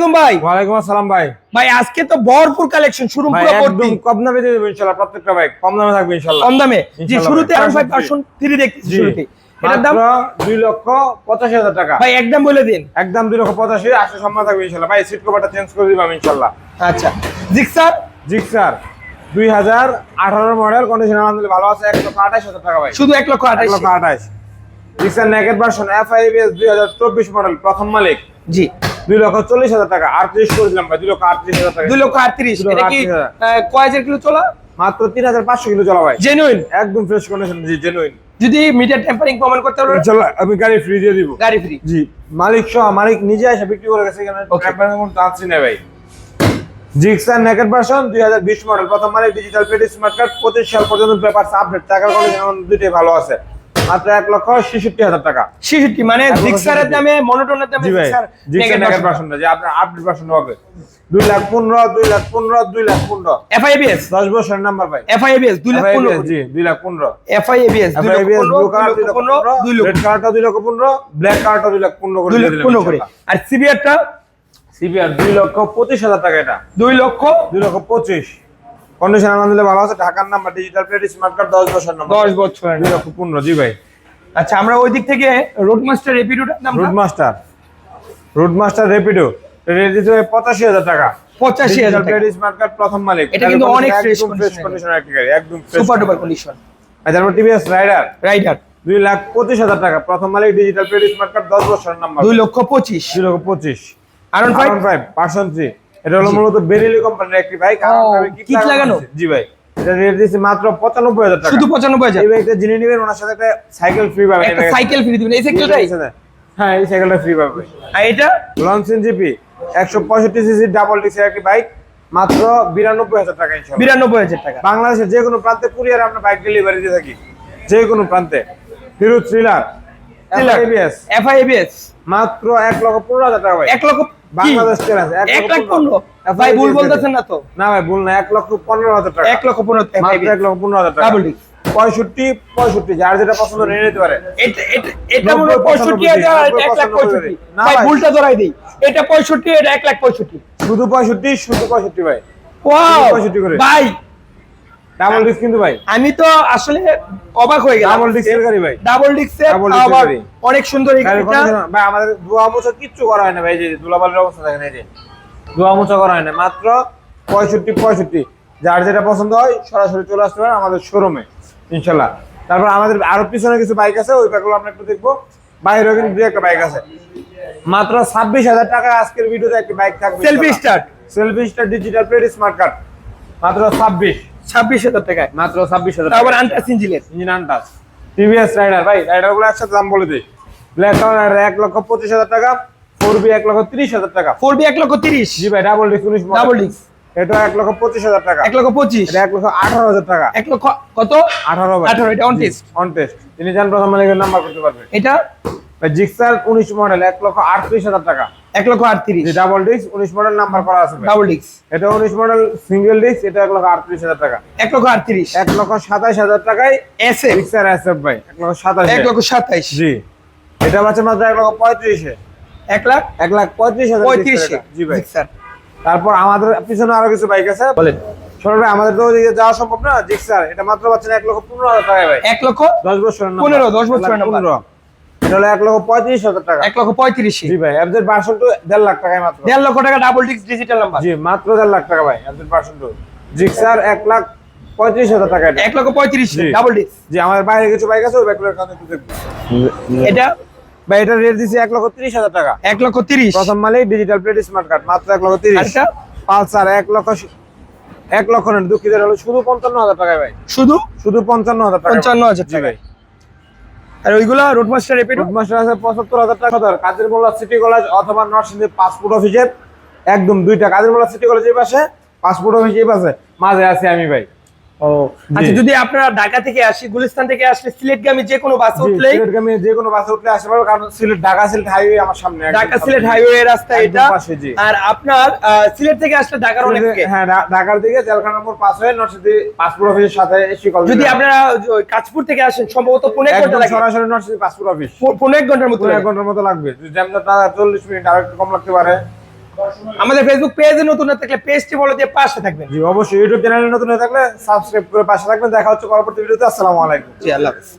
আলাইকুম ভাই। ওয়ালাইকুম আসসালাম ভাই। ভাই আজকে তো ভরপুর কালেকশন শুরু পুরো ভর্তি। কম দামে দিয়ে দেবো ইনশাল্লাহ প্রত্যেকটা ভাই কম দামে থাকবে ইনশাল্লাহ। কম দামে? ইনশাল্লাহ শুরুতে ভাই, ফাইভ 65 পার্সন থ্রি দেখতেছি শুরুতে এটার দাম? মাত্র দুই লক্ষ পঁচাশি হাজার টাকা। ভাই একদম বলে দিন। একদম দুই লক্ষ পঁচাশি আসলে সম্মান থাকবে ইনশাল্লাহ। ভাই সিট কভারটা চেঞ্জ করে দিলাম ইনশাল্লাহ। আচ্ছা। জিক্সার জিক্সার দুই হাজার আঠারো মডেল কন্ডিশন আলহামদুলিল্লাহ ভালো আছে এক লক্ষ আঠাশ হাজার টাকা ভাই। শুধু এক লক্ষ এক আঠাশ লক্ষ আঠাশ। Gixxer naked version F I S দুই হাজার চব্বিশ মডেল প্রথম মালিক। জি। দুই লক্ষ চল্লিশ হাজার টাকা। আটত্রিশ করে ভাই দুই লক্ষ আটত্রিশ হাজার টাকা। দুই লক্ষ আটত্রিশ এটা কি কয় হাজার কিলো চলা? মাত্র তিন হাজার পাঁচশো কিলো চলা ভাই। জেনুইন একদম ফ্রেশ কন্ডিশন জেনুইন যদি মিটার টেম্পারিং প্রমাণ করতে পারবে ইনশাল্লাহ আমি গাড়ি ফ্রি দিয়ে দিব। গাড়ি ফ্রি জি মালিক সহ মালিক নিজে এসে বিক্রি করে গেছে এখানে। Okay. কোনো চান্সই নেই ভাই। জিক্সার নেকেট ভার্সন দুই হাজার বিশ মডেল প্রথম মালিক ডিজিটাল পেড স্মার্ট কার্ড পঁচিশ সাল পর্যন্ত পেপার আপডেট টাকার কন্ডিশন দুইটাই ভালো আছে। মাত্র এক লক্ষ ছেষট্টি হাজার টাকা ছেষট্টি মানে জিক্সারের দামে মনোটনের দামে জিক্সার জিক্সার যে আপনার আপডেট ভার্সন হবে দুই লাখ পনেরো দুই লাখ পনেরো দুই লাখ পনেরো এফআইবিএস দশ বছরের নাম্বার ভাই এফআইবিএস দুই লাখ পনেরো জি দুই লাখ পনেরো এফআইবিএস দুই FIBS, পনেরো দুই লক্ষ পনেরো দুই লক্ষ রেড কার্ডটা দুই লক্ষ পনেরো ব্ল্যাক কার্ডটা দুই লাখ পনেরো করে দুই দিয়ে পনেরো করে আর সিবিআরটা সিবিআর দুই লক্ষ পঁচিশ হাজার টাকা এটা দুই লক্ষ দুই লক্ষ পঁচিশ কন্ডিশন আলহামদুলিল্লাহ ভালো আছে। ঢাকার number digital plate smart card দশ বছর নাম্বার দশ বছর পনেরো জি ভাই। আচ্ছা আমরা ওই দিক থেকে রোড মাস্টার রেপিডোটার দাম route master route master Rapido rate দিতে হবে পঁচাশি হাজার টাকা পঁচাশি হাজার স্মার্ট কার্ড প্রথম মালিক। এটা কিন্তু অনেক ফ্রেশ কন্ডিশন একটা গাড়ি একদম সুপার ডুপার কন্ডিশন আর তারপর টিভিএস রাইডার রাইডার দুই লাখ পঁচিশ হাজার টাকা। প্রথম মালিক ডিজিটাল প্লেট স্মার্ট কার্ড দশ বছর নাম্বার দুই লক্ষ পঁচিশ। দুই লক্ষ পঁচিশ। আরন ফাইভ ফাইভ পার্সন থ্রি এটা হলো মূলত বেরিলি কোম্পানির একটি বাইক কিট লাগানো? জি ভাই এটা রেট দিয়েছি মাত্র পঁচানব্বই হাজার টাকা। শুধু পঁচানব্বই হাজার? এই বাইকটা যিনি নেবেন ওনার সাথে একটা সাইকেল ফ্রি পাবেন একটা সাইকেল ফ্রি দিবেন এই সাইকেলটাই হ্যাঁ এই সাইকেলটা ফ্রি পাবে আর এটা? লঞ্চন জিপি একশো পঁয়ষট্টি সিসি ডাবল একটি বাইক মাত্র বিরানব্বই হাজার টাকা ইনশাল্লাহ বিরানব্বই হাজার টাকা। বাংলাদেশের যে কোনো প্রান্তে কুরিয়ার আমরা বাইক ডেলিভারি দিয়ে থাকি। যে কোনো প্রান্তে। হিরো থ্রিলার এফআইবিএস মাত্র এক লক্ষ পনেরো হাজার টাকা ভাই। এক লক্ষ? বাংলাদেশ চ্যালেঞ্জ লাখ ভাই ভুল বলতেছেন না তো? না ভাই ভুল না লক্ষ হাজার টাকা। এক লক্ষ পনেরো মাত্র এক লক্ষ পনেরো হাজার টাকা। পঁয়ষট্টি পঁয়ষট্টি যার যেটা পছন্দ নিয়ে নিতে পারে। এটা এটা- মনে হাজার লাখ ভাই। ভুলটা ধরাই দিই। এটা পঁয়ষট্টি এটা এক লাখ পঁয়ষট্টি। শুধু পঁয়ষট্টি শুধু পঁয়ষট্টি ভাই। ওয়াও 65 করে। ভাই ডাবল ডিস্ক কিন্তু ভাই। আমি তো আসলে অবাক হয়ে গেলাম। ডাবল ডিস্কের গাড়ি ভাই। ডাবল Double আবার অনেক সুন্দর এই গাড়িটা। ভাই আমাদের ধোয়া মোছা কিচ্ছু করা হয় না ভাই এই যে দুলাবালের অবস্থা দেখেন এই যে। ধোয়া মোছা করা হয় না মাত্র পঁয়ষট্টি পঁয়ষট্টি। যার যেটা পছন্দ হয় সরাসরি চলে আসতে পারেন আমাদের শোরুমে ইনশাল্লাহ। তারপর আমাদের আরও পিছনে কিছু বাইক আছে ওই বাইকগুলো আমরা একটু দেখব। বাইরেও কিন্তু দু একটা বাইক আছে। মাত্র ছাব্বিশ হাজার টাকা আজকের ভিডিওতে একটি বাইক থাকবে selfie start selfie star digital plate smart card মাত্র ছাব্বিশ। ছাব্বিশ হাজার টাকায়। মাত্র ছাব্বিশ হাজার আবার আনটাস ইঞ্জিনের ইঞ্জিন আনটাস টিভিএস রাইডার ভাই রাইডারগুলো একসাথে দাম বলে দিই। ব্ল্যাক কালার এক লক্ষ পঁচিশ হাজার টাকা ফোর বি এক লক্ষ তিরিশ হাজার টাকা। ফোর বি এক লক্ষ তিরিশ। জি ভাই ডাবল ডিস্ক উনিশ ডাবল ডিক্স এটা এক লক্ষ পঁচিশ হাজার টাকা। এক লক্ষ পঁচিশ। এক লক্ষ আঠারো হাজার টাকা। এক লক্ষ কত? আঠারো আঠারো, এটা on test। অন টেস্ট তিনি যান প্রথম মালিকের নাম্বার করতে পারবে। এটা জিক্সার উনিশ মডেল এক লক্ষ আটত্রিশ হাজার টাকা এক লক্ষ আটত্রিশ যে ডাবল ডিস্ক উনিশ মডেল নাম্বার করা আছে ডাবল ডিক্স এটা উনিশ মডেল সিঙ্গেল ডিস্ক এটা এক লক্ষ আটত্রিশ হাজার টাকা এক লক্ষ আটত্রিশ এক লক্ষ সাতাইশ হাজার টাকায় এস এ জিক্সার এসএফ ভাই এক লক্ষ সাতাইশ এক লক্ষ সাতাইশ জি এটা পাচ্ছে মাত্র এক লক্ষ পঁয়ত্রিশে এক লাখ এক লাখ পঁয়ত্রিশ হাজার পঁয়ত্রিশে জিক্সার এটা। জি ভাই স্যার তারপর আমাদের পিছনে আরও কিছু বাইক আছে বলেন শোনো আমাদের তো ওদিকে যাওয়া সম্ভব না জিক্সার এটা মাত্র পাচ্ছেন এক লক্ষ পনেরো হাজার টাকা ভাই এক লক্ষ দশ বছর পনেরো, দশ বছর পনেরো এটা এক লক্ষ পঁয়ত্রিশ হাজার টাকা। এক লক্ষ পঁয়ত্রিশে। জি ভাই এফজেড পার্সেন্ট টু দেড় লাখ টাকায় মাত্র। দেড় লক্ষ টাকা ডাবল ডিক্স ডিজিটাল নাম্বার জি মাত্র দেড় লাখ টাকা ভাই এফজেড পার্সেন্ট টু জিক্সার এক লাখ পঁয়ত্রিশ হাজার টাকা এক লক্ষ পঁয়ত্রিশ ডাবল ডিক্স জি আমাদের বাইরে কিছু বাইক আছে ওই বাইকগুলোর কাছে একটু দেখব। এটা? ভাই এটা রেট দিছি এক লক্ষ তিরিশ হাজার টাকা। এক লক্ষ তিরিশ। প্রথম মালিক ডিজিটাল প্লেট স্মার্ট কার্ড মাত্র এক লক্ষ তিরিশ? পালসার এক লক্ষ এক লক্ষ দুঃখিত হলো শুধু পঞ্চান্ন হাজার টাকায় ভাই। শুধু? শুধু পঞ্চান্ন হাজার টাকা 55,000 জি টাকা। ভাই আর ওইগুলা road master route master route master আছে পঁচাত্তর হাজার টাকা ধর কাদের মোল্লা সিটি কলেজ অথবা নরসিংদী পাসপোর্ট অফিসের একদম দুইটা। কাদের মোল্লা সিটি কলেজের পাশে পাসপোর্ট অফিসের পাশে। মাঝে আছি আমি ভাই। ও আচ্ছা যদি আপনারা ঢাকা থেকে আসি গুলিস্তান থেকে আসলে সিলেটগামী যে কোনো বাসে জি, উঠলেই সিলেটগামী যে কোনো বাসে উঠলে আসতে পারব কারণ সিলেট ঢাকা সিলেট হাইওয়ে আমার সামনে ঢাকা সিলেট হাইওয়ে রাস্তা এটা। আর আপনার সিলেট থেকে আসলে ঢাকার অনেক হ্যাঁ ঢাকার দিকে জেলখানা নম্বর পাস হয়ে নরসিংদী পাসপোর্ট অফিসের সাথে এসি কলেজ যদি আপনারা কাঁচপুর থেকে আসেন সম্ভবত পনেরো ঘণ্টা একদম লাগে। সরাসরি নরসিংদী পাসপোর্ট অফিস। প- পনেরো এক ঘণ্টার মতো এক। ঘণ্টার মতো লাগবে। যদি জ্যামটা চল্লিশ মিনিট আর একটু কম লাগতে পারে। আমাদের ফেসবুক পেজে নতুন না থাকলে পেজটি বলে দিয়ে পাশে থাকবেন। জি অবশ্যই ইউটিউব চ্যানেলে নতুন না থাকলে সাবস্ক্রাইব করে পাশে থাকবেন। দেখা হচ্ছে পরবর্তী ভিডিওতে আসসালামু আলাইকুম। জি আল্লাহ হাফেজ।